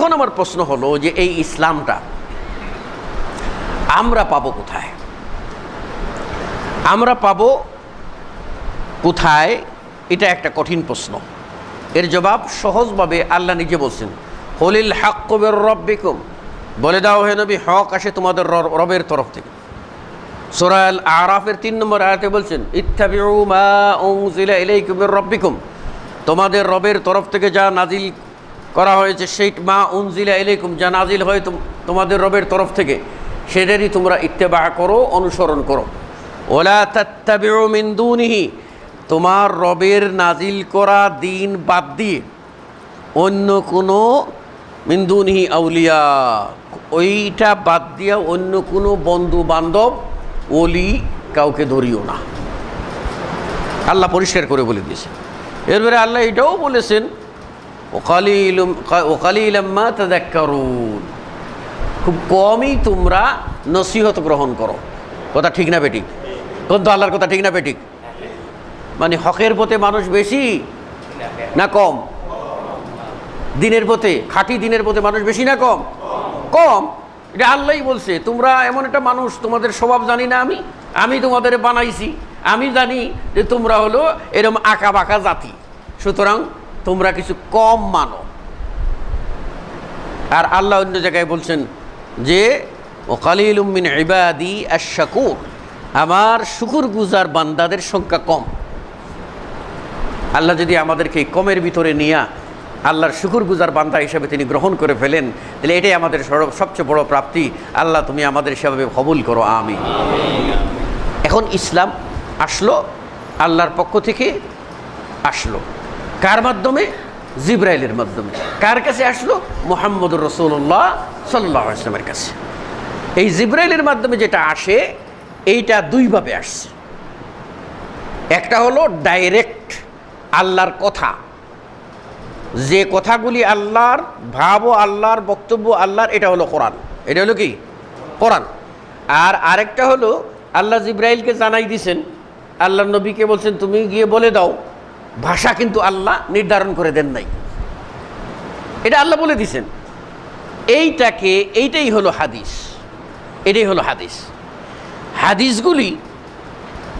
এখন আমার প্রশ্ন হলো যে এই ইসলামটা আমরা পাবো কোথায়? আমরা পাবো কোথায়? এটা একটা কঠিন প্রশ্ন। এর জবাব সহজভাবে আল্লাহ নিজে বলছেন, হলিল হাক্কবের রব্বিকুম। বলে দাও হে নবী, হক আসে তোমাদের রবের তরফ থেকে। সোরাল আরাফের তিন নম্বর আয়াতে বলছেন, ইত্তাবিউ মা উনজিলা তোমাদের রবের তরফ থেকে যা নাজিল করা হয়েছে, সেই মা উনজিলা এলেকুম যা নাজিল হয় তোমাদের রবের তরফ থেকে। সেটারই তোমরা ইত্তেবা করো, অনুসরণ করো। ওলা তাত্তাবিউ মিন তোমার রবের নাজিল করা দিন বাদ দিয়ে অন্য কোনো মিন্দুনিহি আউলিয়া। ওইটা বাদ দিয়া অন্য কোনো বন্ধু বান্ধব ওলি কাউকে ধরিও না। আল্লাহ পরিষ্কার করে বলে দিয়েছেন। এরপরে আল্লাহ এটাও বলেছেন খুব কমই তোমরা নসিহত গ্রহণ করো। কথা ঠিক না বেঠিক? কোন আল্লাহর কথা ঠিক না বেঠিক? মানে হকের পথে মানুষ বেশি না কম? দিনের পথে, খাঁটি দিনের পথে মানুষ বেশি না কম? কম। এটা আল্লাহই বলছে, তোমরা এমন একটা মানুষ, তোমাদের স্বভাব জানি না আমি আমি তোমাদের বানাইছি, আমি জানি যে তোমরা হলো এরম আঁকা বাঁকা জাতি। সুতরাং তোমরা কিছু কম মানো। আর আল্লাহ অন্য জায়গায় বলছেন যে, ও কালিল উম্মিন ইবাদি আশাকুর আমার শুকুর গুজার বান্দাদের সংখ্যা কম। আল্লাহ যদি আমাদেরকে কমের ভিতরে নিয়ে আল্লাহর শুকুর গুজার বান্দা হিসেবে তিনি গ্রহণ করে ফেলেন, তাহলে এটাই আমাদের সবচেয়ে বড় প্রাপ্তি। আল্লাহ তুমি আমাদের সেভাবে কবুল করো আমি এখন ইসলাম আসলো, আল্লাহর পক্ষ থেকে আসলো। কার মাধ্যমে? জিব্রাইলের মাধ্যমে। কার কাছে আসলো? মোহাম্মদুর রসুল্লাহ সাল্লাহ ইসলামের কাছে। এই জিব্রাইলের মাধ্যমে যেটা আসে, এইটা দুইভাবে আসছে। একটা হলো ডাইরেক্ট আল্লাহর কথা। যে কথাগুলি আল্লাহর ভাব ও আল্লাহর বক্তব্য আল্লাহর, এটা হলো কোরআন। এটা হলো কি? কোরআন। আর আরেকটা হলো, আল্লাহ জিব্রাইলকে জানাই দিছেন। আল্লাহ নবীকে বলছেন, তুমি গিয়ে বলে দাও। ভাষা কিন্তু আল্লাহ নির্ধারণ করে দেন নাই। এটা আল্লাহ বলে দিছেন। এইটাকে, এইটাই হলো হাদিস। এটাই হলো হাদিস। হাদিসগুলি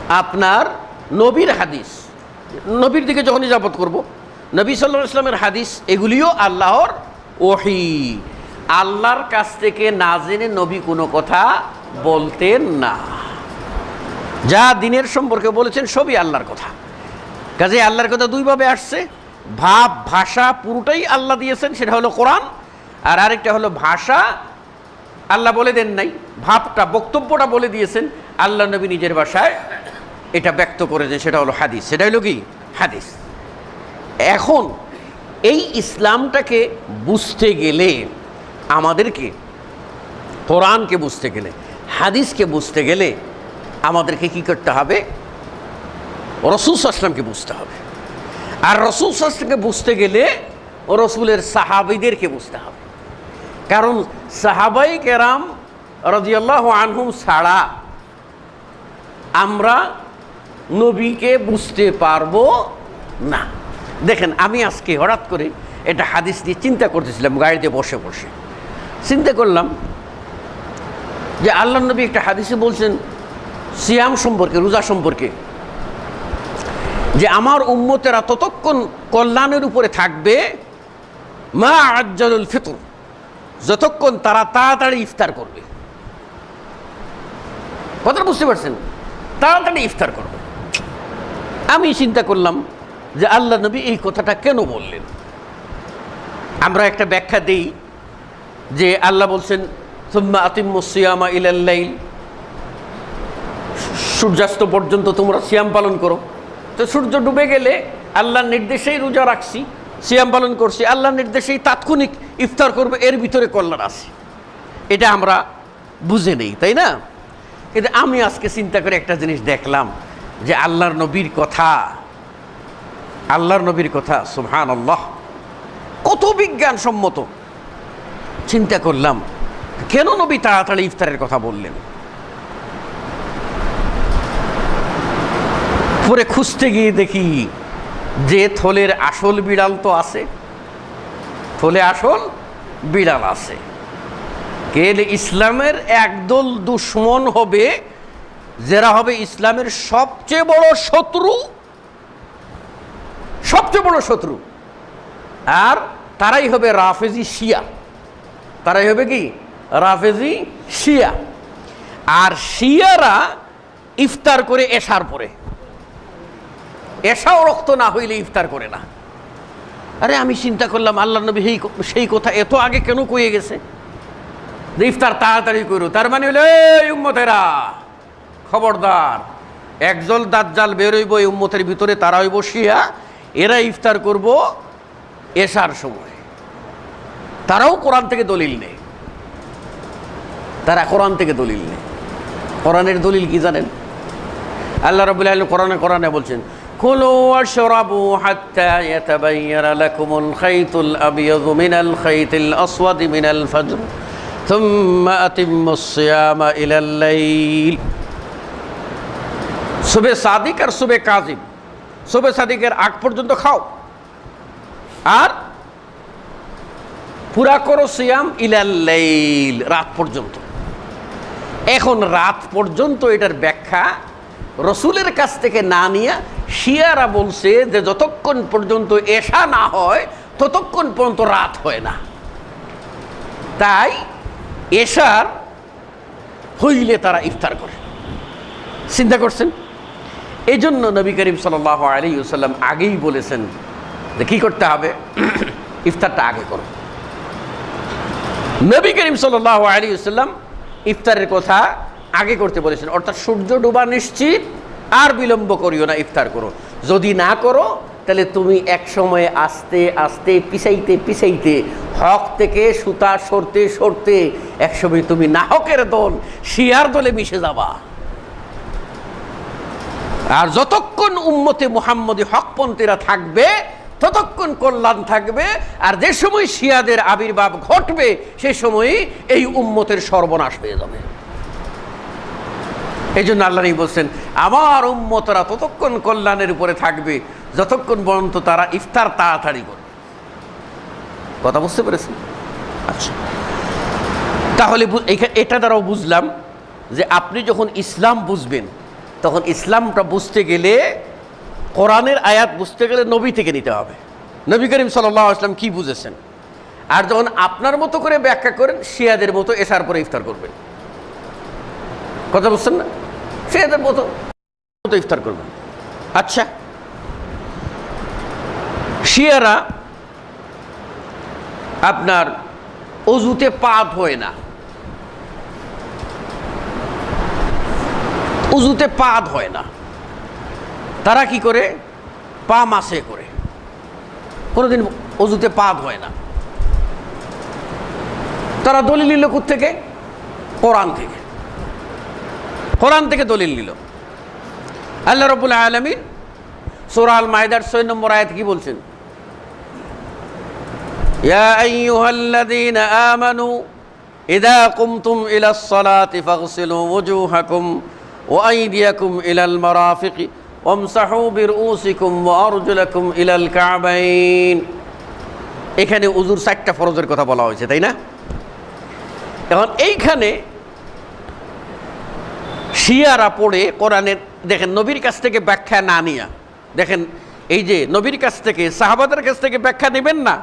আপনার নবীর হাদিস। নবীর দিকে যখন ইজাবত করব, নবী সাল্লাহ ইসলামের হাদিস, এগুলিও আল্লাহর ওহি। আল্লাহর কাছ থেকে না জেনে নবী কোনো কথা বলতেন না। যা দিনের সম্পর্কে বলেছেন, সবই আল্লাহর কথা। কাজে আল্লাহর কথা দুইভাবে আসছে। ভাব, ভাষা পুরোটাই আল্লাহ দিয়েছেন, সেটা হলো কোরআন। আর আরেকটা হলো ভাষা, আল্লাহ বলে দেন নাই, ভাবটা, বক্তব্যটা বলে দিয়েছেন। আল্লাহ নবী নিজের ভাষায় এটা ব্যক্ত করেছেন, সেটা হলো হাদিস। সেটা হলো কি? হাদিস। এখন এই ইসলামটাকে বুঝতে গেলে আমাদেরকে, কোরআনকে বুঝতে গেলে, হাদিসকে বুঝতে গেলে আমাদেরকে কি করতে হবে? রসুল আসলামকে বুঝতে হবে। আর রসুল আসলামকে বুঝতে গেলে রসুলের সাহাবিদেরকে বুঝতে হবে। কারণ সাহাবাই কেরাম রাজিয়াল্লাহ আনহুম ছাড়া আমরা নবীকে বুঝতে পারব না। দেখেন, আমি আজকে হঠাৎ করে এটা হাদিস দিয়ে চিন্তা করতেছিলাম, গাড়িতে বসে বসে। চিন্তা করলাম যে আল্লাহ নবী একটা হাদিসে বলছেন, সিয়াম সম্পর্কে, রোজা সম্পর্কে। যে আমার উম্মতেরা ততক্ষণ কল্যাণের উপরে থাকবে, মা আজ্জালুল ফিতর, যতক্ষণ তারা তাড়াতাড়ি ইফতার করবে। কথাটা বুঝতে পারছেন? তাড়াতাড়ি ইফতার করবে। আমি চিন্তা করলাম যে আল্লাহ নবী এই কথাটা কেন বললেন? আমরা একটা ব্যাখ্যা দিই যে আল্লাহ বলছেন, সুম্মা আতিমুসিয়ামা ইলাল্লাইল সূর্যাস্ত পর্যন্ত তোমরা সিয়াম পালন করো। তো সূর্য ডুবে গেলে আল্লাহর নির্দেশেই রোজা রাখছি, সিয়াম পালন করছি, আল্লাহর নির্দেশেই তাৎক্ষণিক ইফতার করবে, এর ভিতরে কল্যাণ আছে। এটা আমরা বুঝে নেই, তাই না? কিন্তু আমি আজকে চিন্তা করে একটা জিনিস দেখলাম যে আল্লাহর নবীর কথা, আল্লাহর নবীর কথা সুহান আল্লাহ কত বিজ্ঞানসম্মত। চিন্তা করলাম, কেন নবী তাড়াতাড়ি ইফতারের কথা বললেন? পরে খুঁজতে গিয়ে দেখি যে থলের আসল বিড়াল তো আছে। থলে আসল বিড়াল আছে। কেলে ইসলামের একদল দুশ্মন হবে, যারা হবে ইসলামের সবচেয়ে বড় শত্রু। সবচেয়ে বড় শত্রু। আর তারাই হবে রাফেজি শিয়া। তারাই হবে কি? রাফেজি শিয়া। আর শিয়ারা ইফতার করে এসার পরে। এশাও রক্ত না হইলে ইফতার করে না। আরে আমি চিন্তা করলাম আল্লাহ নবী সেই সেই কথা এত আগে কেন কয়ে গেছে? যে ইফতার তাড়াতাড়ি করো তার মানে হলো এই উম্মতেরা, খবরদার, একজল দাজ্জাল বেরোইব এই উম্মতের ভিতরে তারাই বসিয়া এরা ইফতার করব এসার সময়। তারাও কোরআন থেকে দলিল নেই তারা কোরআন থেকে দলিল নেই কোরআনের দলিল কি জানেন? আল্লাহ রাবুল আলম কোরআনে কোরআনে বলছেন কুলু ওয়াশরাবু হাত্তা ইয়াতাবাyyana লাকুমুল খাইতুল আবিয়াযু মিনাল খাইতিল আসওয়াদি মিনাল ফাজর থুম্মা আতিম্মুস সিয়ামা ইলাল লাইল সুবে সাদিক আর সুবে কাজিম সুবে সাদিকের আগ পর্যন্ত খাও আর পুরা করো সিয়াম ইলাল লাইল রাত পর্যন্ত এখন রাত পর্যন্ত এটার ব্যাখ্যা রসুলের কাছ থেকে না নিয়ে শিয়ারা বলছে যে যতক্ষণ পর্যন্ত এশা না হয়, ততক্ষণ পর্যন্ত রাত হয় না। তাই এশার হইলে তারা ইফতার করে। চিন্তা করছেন? এই জন্য নবী করিম সাল আলী সাল্লাম আগেই বলেছেন যে কী করতে হবে? ইফতারটা আগে করো। নবী করিম সাল আলী সাল্লাম ইফতারের কথা আগে করতে বলেছেন। অর্থাৎ সূর্য ডোবা নিশ্চিত আর বিলম্ব করিও না, ইফতার করো। যদি না করো, তাহলে তুমি এক সময়ে আস্তে আস্তে, পিছাইতে পিছাইতে, হক থেকে সুতা সরতে সরতে একসময় তুমি নাহকের দল, শিয়ার দলে মিশে যাবা। আর যতক্ষণ উম্মতে মুহাম্মদী হকপন্থীরা থাকবে, ততক্ষণ কল্যাণ থাকবে, আর যে সময় শিয়াদের আবির্ভাব ঘটবে, সে সময় এই উম্মতের সর্বনাশ হয়ে যাবে। এই জন্য আল্লাহ বলছেন, আমার উম্মতরা ততক্ষণ কল্যাণের উপরে থাকবে, যতক্ষণ পর্যন্ত তারা ইফতার তাড়াতাড়ি করবে। কথা বুঝতে পেরেছেন? আচ্ছা। তাহলে এটা দ্বারাও বুঝলাম যে আপনি যখন ইসলাম বুঝবেন, তখন ইসলামটা বুঝতে গেলে কোরআনের আয়াত বুঝতে গেলে নবী থেকে নিতে হবে। নবী করিম সাল্লাহ আসলাম কী বুঝেছেন? আর যখন আপনার মতো করে ব্যাখ্যা করেন, শিয়াদের মতো এসার পরে ইফতার করবেন। কথা বুঝছেন না? শিয়াদের মতো মতো ইফতার করবেন। আচ্ছা। শিয়ারা আপনার অজুতে পা ধোয় না। উজুতে পা ধোয় না। তারা কি করে? পা মাসে করে। কোনোদিন অজুতে পা ধোয় না। তারা দলিল থেকে কোরআন থেকে। কোরআন থেকে দলিল নিল আল্লাহ রবুল আলমিন সোরাল মায়দার ছয় নম্বর আয়াত কি বলছেন يا أيها الذين آمنوا إذا قمتم إلى الصلاة فاغسلوا وجوهكم وأيديكم إلى المرافق وامسحوا برؤوسكم وأرجلكم إلى الكعبين এখানে উজুর চারটা ফরজের কথা বলা হয়েছে তাই না এখন এইখানে শিয়ারা পড়ে কোরআনের, দেখেন নবীর কাছ থেকে ব্যাখ্যা না নিয়া। দেখেন, এই যে নবীর কাছ থেকে, সাহাবাদের কাছ থেকে ব্যাখ্যা নেবেন না।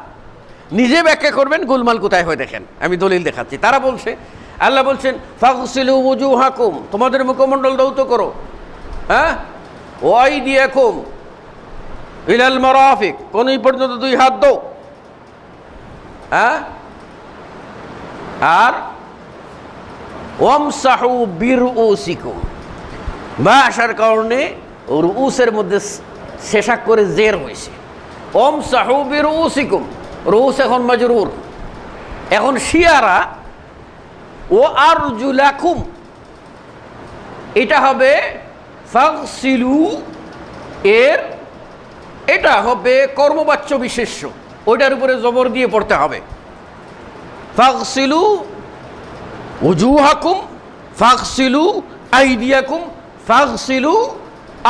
নিজে ব্যাখ্যা করবেন, গুলমাল কোথায় হয়ে দেখেন। আমি দলিল দেখাচ্ছি। তারা বলছে, আল্লাহ বলছেন ফাকুসিলু উজু হাকুম তোমাদের মুখমণ্ডল দৌত করো। হ্যাঁ? ওয়াই দিয়ে কুম ইলাল মরাফিক, কোন পর্যন্ত দুই হাত দো হ্যাঁ? আর ওমসাহু বীর উসিকুম বা আসার কারণে রুসের মধ্যে শেষাক করে জের হয়েছে। ওম সাহু বীর উসিকুম রুস এখন মাজরুর। এখন শিয়ারা, ও আর জুলাকুম এটা হবে ফাগসিলু এর, এটা হবে কর্মবাচ্য বিশেষ্য। ওইটার উপরে জবর দিয়ে পড়তে হবে। ফাগসিলু উজুহাকুম ফাগসিলু আইদিয়াকুম ফাগসিলু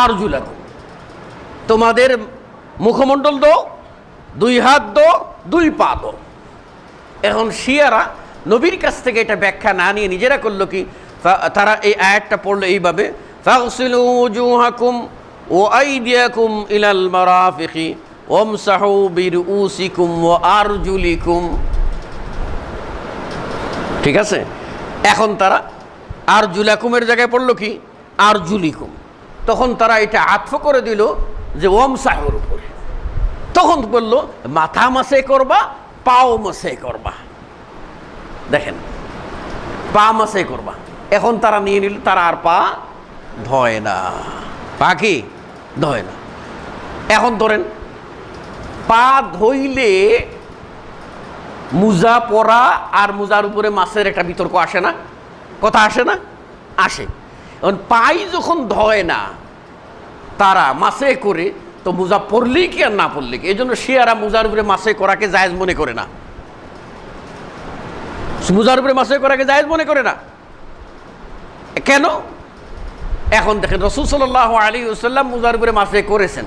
আরজুলাকুম। তোমাদের মুখমণ্ডল দো, দুই হাত দো, দুই পা দো। এখন শিয়ারা নবীর কাছ থেকে এটা ব্যাখ্যা না নিয়ে নিজেরা করল কি? তারা এই আয়াতটা পড়ল এইভাবে, ফাগসিলু উজুহাকুম ও আইদিয়াকুম ইলাল মারাফিকি ওমসাহু বিরউসিকুম ওয়া আরজুলিকুম। ঠিক আছে? এখন তারা আর জুলাকুমের জায়গায় পড়ল কি? আর জুলিকুম তখন তারা এটা আত্ম করে দিল যে ওম সাহের উপরে। তখন বলল, মাথা মাসে করবা, পাও মাসে করবা। দেখেন, পা মাসে করবা। এখন তারা নিয়ে নিল, তারা আর পা ধয় না। পা কি? ধয় না। এখন ধরেন, পা ধইলে মুজা পরা আর মুজার উপরে মাছের একটা বিতর্ক আসে না? কথা আসে না? আসে। এখন পাই যখন ধয় না, তারা মাসে করে, তো মুজা পড়লেই কি আর না পড়লে কি? এই জন্য শিয়ারা মুজার উপরে মাসে করাকে জায়েজ মনে করে না। মুজার উপরে মাসে করাকে জায়েজ মনে করে না। কেন? এখন দেখেন রসুল সাল্লাহ আলী ওসাল্লাম মুজার উপরে মাসে করেছেন।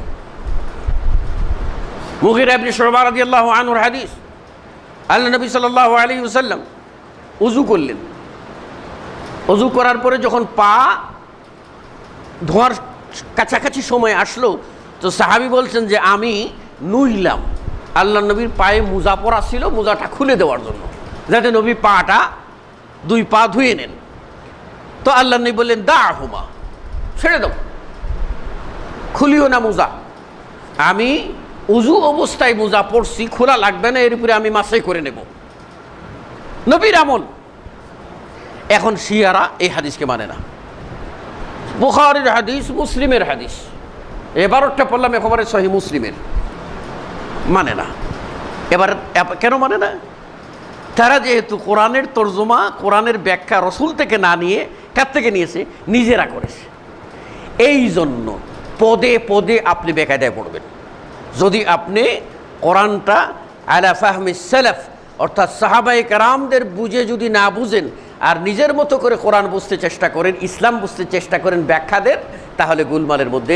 মুহির আপনি সরবার আদি আল্লাহ আনুর হাদিস। আল্লাহ নবী সাল্লাহ আলী ওসাল্লাম উজু করলেন। অজু করার পরে যখন পা ধোয়ার কাছাকাছি সময় আসলো, তো সাহাবি বলছেন যে, আমি নুইলাম। আল্লাহ নবীর পায়ে মোজা পরা ছিল, মোজাটা খুলে দেওয়ার জন্য। যাতে নবী পাটা দুই পা ধুয়ে নেন। তো আল্লাহ নবী বললেন, দা হুমা, ছেড়ে দাও। খুলিও না মোজা। আমি উজু অবস্থায় মোজা পড়ছি, খোলা লাগবে না, এর উপরে আমি মাসে করে নেব। নবীর আমল। এখন শিয়ারা এই হাদিসকে মানে না। বুখারের হাদিস, মুসলিমের হাদিস। এবারটা পড়লাম একেবারে সহি মুসলিমের। মানে না। এবার কেন মানে না? তারা যেহেতু কোরআনের তর্জমা, কোরআনের ব্যাখ্যা রসুল থেকে না নিয়ে কার থেকে নিয়েছে? নিজেরা করেছে। এই জন্য পদে পদে আপনি বেকায়দায় পড়বেন। যদি আপনি কোরআনটা আলা ফাহমি সেলফ, অর্থাৎ সাহাবাই কারামদের বুঝে যদি না বুঝেন, আর নিজের মতো করে কোরআন বুঝতে চেষ্টা করেন, ইসলাম বুঝতে চেষ্টা করেন ব্যাখ্যাদের তাহলে গুলমালের মধ্যে